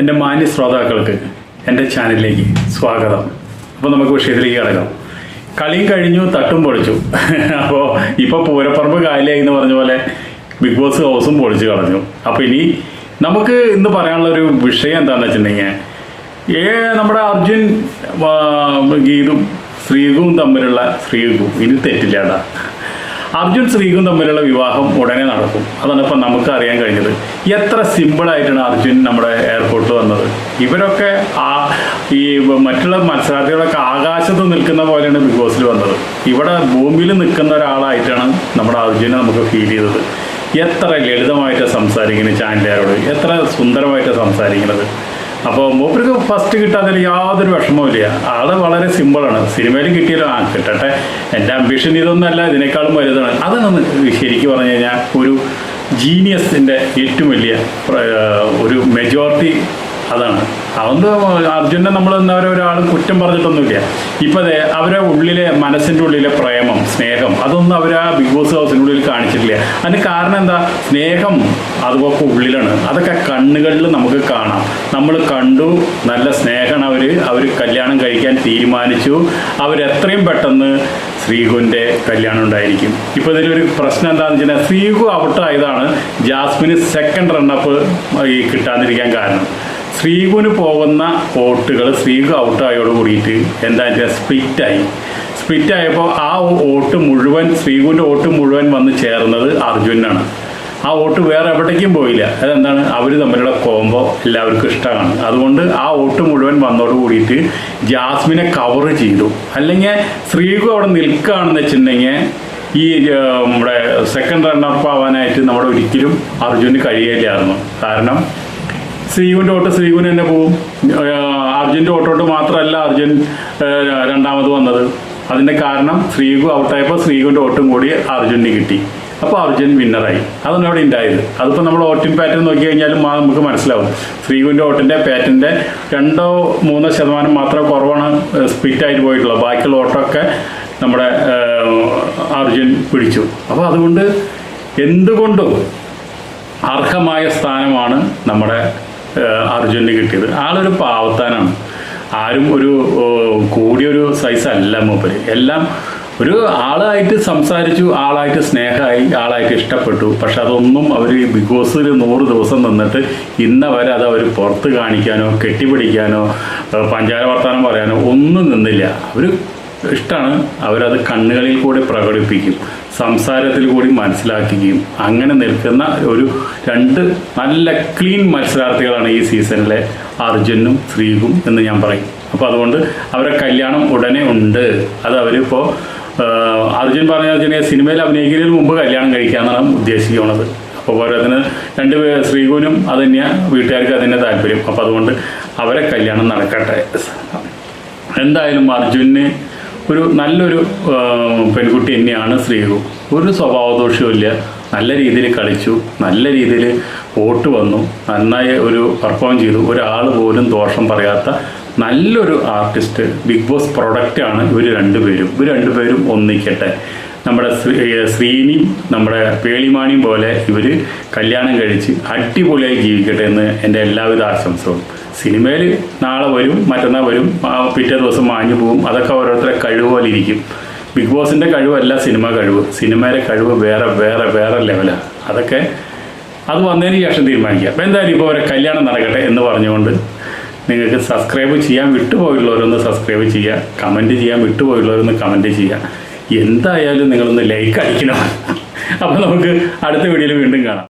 എന്റെ മാന്യ ശ്രോതാക്കൾക്ക് എന്റെ ചാനലിലേക്ക് സ്വാഗതം. അപ്പോൾ നമുക്ക് വിഷയത്തിലേക്ക് കിടക്കാം. കളി കഴിഞ്ഞു തട്ടും പൊളിച്ചു. അപ്പോൾ ഇപ്പോൾ പൂരപ്പറമ്പ് കാലിയായി എന്ന് പറഞ്ഞ പോലെ ബിഗ് ബോസ് ഹൗസും പൊളിച്ചു കളഞ്ഞു. അപ്പോൾ ഇനി നമുക്ക് ഇന്ന് പറയാനുള്ള ഒരു വിഷയം എന്താണെന്ന് വെച്ചിട്ടുണ്ടെങ്കിൽ ഏ നമ്മുടെ അർജുൻ ഗീതും ശ്രീകും തമ്മിലുള്ള ശ്രീകും ഇനി തെറ്റില്ലാടാ അർജുൻ ശ്രീകും തമ്മിലുള്ള വിവാഹം ഉടനെ നടക്കും. അതാണ് ഇപ്പം നമുക്ക് അറിയാൻ കഴിഞ്ഞത്. എത്ര സിമ്പിളായിട്ടാണ് അർജുൻ നമ്മുടെ എയർപോർട്ട് വന്നത്. ഇവരൊക്കെ ആ ഈ മറ്റുള്ള മത്സരാർത്ഥികളൊക്കെ ആകാശത്ത് നിൽക്കുന്ന പോലെയാണ് ബിഗ് ബോസിൽ വന്നത്. ഇവിടെ ഭൂമിയിൽ നിൽക്കുന്ന ഒരാളായിട്ടാണ് നമ്മുടെ അർജുനെ നമുക്ക് ഫീൽ ചെയ്തത്. എത്ര ലളിതമായിട്ട് സംസാരിക്കുന്നത് ചാനലുകാരോട്. എത്ര സുന്ദരമായിട്ട് സംസാരിക്കുന്നത്. അപ്പോൾ മൂപ്പർക്ക് ഫസ്റ്റ് കിട്ടാത്തതിൽ യാതൊരു വിഷമവുമില്ല ആൾ വളരെ സിമ്പിളാണ് സിനിമയിലും കിട്ടിയാലും ആ കിട്ടട്ടെ. എന്റെ അംബിഷൻ ഇതൊന്നല്ല ഇതിനേക്കാളും വലുതാണ്. അതാണ് ശരിക്കും പറഞ്ഞു കഴിഞ്ഞാൽ ഒരു ജീനിയസിന്റെ ഏറ്റവും വലിയ ഒരു മെജോറിറ്റി അതാണ്. അതുകൊണ്ട് അർജുനെ നമ്മൾ എന്നവരെ ഒരാൾ കുറ്റം പറഞ്ഞിട്ടൊന്നുമില്ല. ഇപ്പം അവരെ ഉള്ളിലെ മനസ്സിന്റെ ഉള്ളിലെ പ്രേമം സ്നേഹം അതൊന്നും അവർ ആ ബിഗ് ബോസ് ഹൗസിനുള്ളിൽ കാണിച്ചിട്ടില്ല. അതിന് കാരണം എന്താ? സ്നേഹം അതുപോലെ ഉള്ളിലാണ്. അതൊക്കെ കണ്ണുകളിൽ നമുക്ക് കാണാം. നമ്മൾ കണ്ടു നല്ല സ്നേഹമാണ് അവർ അവർ കല്യാണം കഴിക്കാൻ തീരുമാനിച്ചു. അവരെത്രയും പെട്ടെന്ന് ശ്രീകുവിന്റെ കല്യാണം ഉണ്ടായിരിക്കും. ഇപ്പോൾ ഇതിലൊരു പ്രശ്നം എന്താണെന്ന് വെച്ചാൽ ശ്രീകു ഔട്ടായതാണ് ജാസ്മിന് സെക്കൻഡ് റണ്ണപ്പ് ഈ കിട്ടാതിരിക്കാൻ കാരണം. ശ്രീകുവിന് പോകുന്ന വോട്ടുകൾ ശ്രീകു ഔട്ടായോട് കൂടിയിട്ട് എന്താ വെച്ചാൽ സ്പ്ലിറ്റായി സ്പ്ലിറ്റ് ആയപ്പോൾ ആ വോട്ട് മുഴുവൻ സ്ത്രീകുന്റെ വോട്ട് മുഴുവൻ വന്ന് ചേർന്നത് അർജുനാണ്. ആ വോട്ട് വേറെ എവിടേക്കും പോയില്ല. അതെന്താണ്? അവർ തമ്മിലുള്ള കോംബോ എല്ലാവർക്കും ഇഷ്ടമാണ്. അതുകൊണ്ട് ആ വോട്ട് മുഴുവൻ വന്നോട് കൂടിയിട്ട് ജാസ്മിനെ കവർ ചെയ്തു. അല്ലെങ്കിൽ ശ്രീകു അവിടെ നിൽക്കുകയാണെന്ന് വെച്ചിട്ടുണ്ടെങ്കിൽ ഈ നമ്മുടെ സെക്കൻഡ് റണ്ണപ്പ് ആവാനായിട്ട് നമ്മുടെ ഒരിക്കലും അർജുന് കഴിയില്ലായിരുന്നു. കാരണം ശ്രീകുവിന്റെ ഓട്ടോ ശ്രീകുൻ തന്നെ പോവും. അർജുന്റെ ഓട്ടോട്ട് മാത്രമല്ല അർജുൻ രണ്ടാമത് വന്നത്. അതിന്റെ കാരണം ശ്രീകു ഔട്ടായപ്പോൾ ശ്രീകുവിന്റെ ഓട്ടും കൂടി അർജുന് കിട്ടി. അപ്പോൾ അർജുൻ വിന്നറായി. അതാണ് അവിടെ ഉണ്ടായത്. അതിപ്പോൾ നമ്മൾ ഓട്ടിൻ പാറ്റേൺ നോക്കി കഴിഞ്ഞാലും നമുക്ക് മനസ്സിലാവും. ശ്രീകുവിന്റെ ഓട്ടിന്റെ പാറ്റേണിന്റെ രണ്ടോ മൂന്നോ ശതമാനം മാത്രമേ കുറവാണ് സ്പിറ്റ് ആയിട്ട് പോയിട്ടുള്ളത്. ബാക്കിയുള്ള ഓട്ടമൊക്കെ നമ്മുടെ അർജുൻ പിടിച്ചു. അപ്പോൾ അതുകൊണ്ട് എന്തുകൊണ്ടും അർഹമായ സ്ഥാനമാണ് നമ്മുടെ ഏഹ്, അർജുന് കിട്ടിയത്. ആളൊരു പാവത്താനാണ്. ആരും ഒരു കൂടിയൊരു സൈസ് അല്ല മൂപ്പര്. എല്ലാം ഒരു ആളായിട്ട് സംസാരിച്ചു ആളായിട്ട് സ്നേഹമായി ആളായിട്ട് ഇഷ്ടപ്പെട്ടു. പക്ഷെ അതൊന്നും അവർ ബിഗ് ബോസിൽ നൂറ് ദിവസം നിന്നിട്ട് ഇന്ന വരെ അത് അവർ പുറത്ത് കാണിക്കാനോ കെട്ടിപ്പിടിക്കാനോ പഞ്ചാര വർത്താനം പറയാനോ ഒന്നും നിന്നില്ല. അവർ ഇഷ്ടമാണ് അവരത് കണ്ണുകളിൽ കൂടി പ്രകടിപ്പിക്കും സംസാരത്തിൽ കൂടി മനസ്സിലാക്കുകയും അങ്ങനെ നിൽക്കുന്ന ഒരു രണ്ട് നല്ല ക്ലീൻ മത്സരാർത്ഥികളാണ് ഈ സീസണിലെ അർജുനും ശ്രീകും എന്ന് ഞാൻ പറയും. അപ്പോൾ അതുകൊണ്ട് അവരെ കല്യാണം ഉടനെ ഉണ്ട്. അത് അവരിപ്പോൾ അർജുൻ പറഞ്ഞ വെച്ചാൽ സിനിമയിൽ അഭിനയിക്കുന്നതിന് മുമ്പ് കല്യാണം കഴിക്കാമെന്നാണ് ഉദ്ദേശിക്കുന്നത്. അപ്പോൾ പോരാത്തിന് രണ്ട് ശ്രീകുനും അത് തന്നെയാണ് വീട്ടുകാർക്ക് അതിന്റെ താല്പര്യം. അപ്പോൾ അതുകൊണ്ട് അവരെ കല്യാണം നടക്കട്ടെ. എന്തായാലും അർജുന് ഒരു നല്ലൊരു പെൺകുട്ടി തന്നെയാണ് ശ്രീകു ഒരു സ്വഭാവദോഷവുമില്ല നല്ല രീതിയിൽ കളിച്ചു നല്ല രീതിയിൽ വോട്ട് വന്നു നന്നായി ഒരു പെർഫോം ചെയ്തു. ഒരാൾ പോലും ദോഷം പറയാത്ത നല്ലൊരു ആർട്ടിസ്റ്റ് ബിഗ് ബോസ് പ്രൊഡക്റ്റാണ് ഇവർ രണ്ടുപേരും. ഇവർ രണ്ടുപേരും ഒന്നിക്കട്ടെ. നമ്മുടെ ശ്രീ- ശ്രീനിയും നമ്മുടെ പേളിമാണിയും പോലെ ഇവർ കല്യാണം കഴിച്ച് അടിപൊളിയായി ജീവിക്കട്ടെ എന്ന് എന്റെ എല്ലാവിധ ആശംസകളും. സിനിമയിൽ നാളെ വരും മറ്റന്നാൾ വരും പിറ്റേ ദിവസം മാഞ്ഞു പോകും. അതൊക്കെ ഓരോരുത്തരെ കഴിവ് പോലെ ഇരിക്കും. ബിഗ് ബോസിന്റെ കഴിവല്ല സിനിമ കഴിവ്. സിനിമയുടെ കഴിവ് വേറെ വേറെ വേറെ ലെവലാണ്. അതൊക്കെ അത് വന്നതിന് ശേഷം തീരുമാനിക്കുക അപ്പോൾ എന്തായാലും ഇപ്പോൾ അവരെ കല്യാണം നടക്കട്ടെ എന്ന് പറഞ്ഞുകൊണ്ട് നിങ്ങൾക്ക് സബ്സ്ക്രൈബ് ചെയ്യാൻ വിട്ടുപോയുള്ളവരൊന്ന് സബ്സ്ക്രൈബ് ചെയ്യുക. കമന്റ് ചെയ്യാൻ വിട്ടുപോയുള്ളവരൊന്ന് കമന്റ് ചെയ്യുക. എന്തായാലും നിങ്ങളൊന്ന് ലൈക്ക് അടിക്കണം. അപ്പോൾ നമുക്ക് അടുത്ത വീഡിയോയിൽ വീണ്ടും കാണാം.